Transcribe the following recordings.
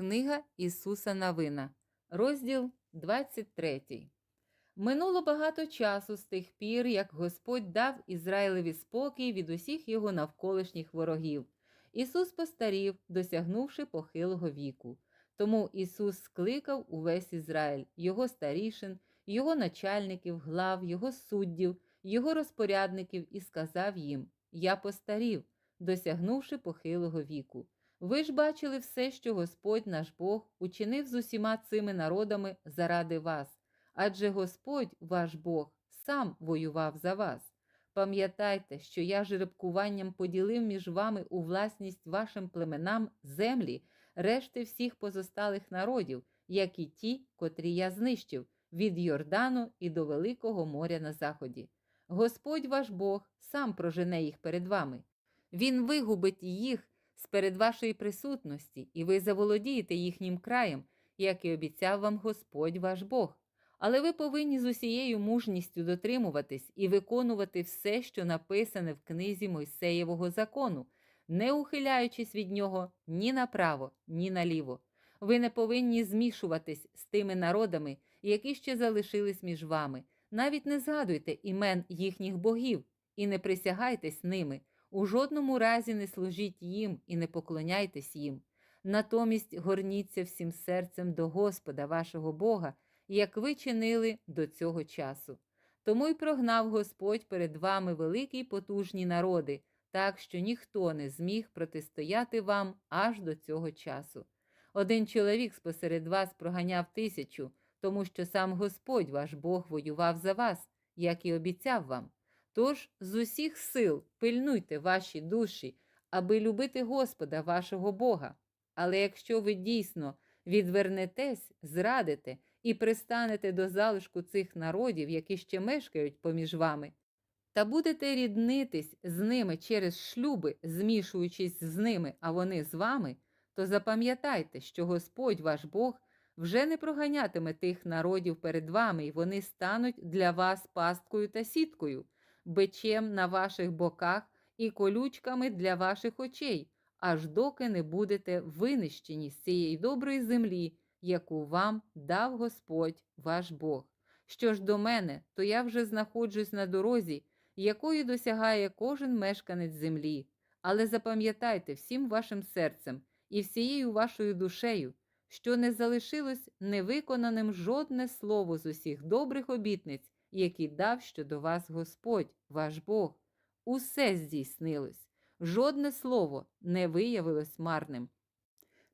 Книга Ісуса Навина, розділ 23. Минуло багато часу з тих пір, як Господь дав Ізраїлеві спокій від усіх його навколишніх ворогів. Ісус постарів, досягнувши похилого віку. Тому Ісус скликав увесь Ізраїль, його старішин, його начальників, глав, його суддів, його розпорядників і сказав їм: Я постарів, досягнувши похилого віку. Ви ж бачили все, що Господь наш Бог учинив з усіма цими народами заради вас, адже Господь, ваш Бог, сам воював за вас. Пам'ятайте, що я жеребкуванням поділив між вами у власність вашим племенам землі, решти всіх позосталих народів, як і ті, котрі я знищив, від Йордану і до Великого моря на заході. Господь ваш Бог сам прожене їх перед вами. Він вигубить їх сперед вашої присутності, і ви заволодієте їхнім краєм, як і обіцяв вам Господь ваш Бог. Але ви повинні з усією мужністю дотримуватись і виконувати все, що написане в книзі Мойсеєвого закону, не ухиляючись від нього ні направо, ні наліво. Ви не повинні змішуватись з тими народами, які ще залишились між вами. Навіть не згадуйте імен їхніх богів і не присягайтесь ними. У жодному разі не служіть їм і не поклоняйтесь їм. Натомість горніться всім серцем до Господа вашого Бога, як ви чинили до цього часу. Тому й прогнав Господь перед вами великі й потужні народи, так що ніхто не зміг протистояти вам аж до цього часу. Один чоловік спосеред вас проганяв тисячу, тому що сам Господь ваш Бог воював за вас, як і обіцяв вам. Тож з усіх сил пильнуйте ваші душі, аби любити Господа вашого Бога. Але якщо ви дійсно відвернетесь, зрадите і пристанете до залишку цих народів, які ще мешкають поміж вами, та будете ріднитись з ними через шлюби, змішуючись з ними, а вони з вами, то запам'ятайте, що Господь ваш Бог вже не проганятиме тих народів перед вами, і вони стануть для вас пасткою та сіткою бичем на ваших боках і колючками для ваших очей, аж доки не будете винищені з цієї доброї землі, яку вам дав Господь ваш Бог. Що ж до мене, то я вже знаходжусь на дорозі, якої досягає кожен мешканець землі. Але запам'ятайте всім вашим серцем і всією вашою душею, що не залишилось невиконаним жодне слово з усіх добрих обітниць, які дав щодо вас Господь, ваш Бог. Усе здійснилось, жодне слово не виявилось марним.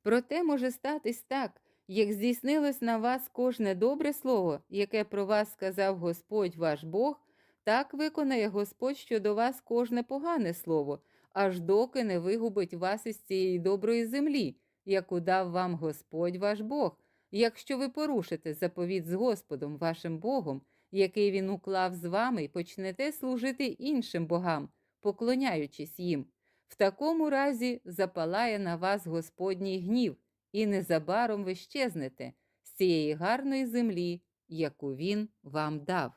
Проте може статись так, як здійснилось на вас кожне добре слово, яке про вас сказав Господь ваш Бог, так виконає Господь щодо вас кожне погане слово, аж доки не вигубить вас із цієї доброї землі, яку дав вам Господь ваш Бог, якщо ви порушите заповіт з Господом вашим Богом який він уклав з вами, почнете служити іншим богам, поклоняючись їм. В такому разі запалає на вас Господній гнів, і незабаром ви щезнете з цієї гарної землі, яку він вам дав.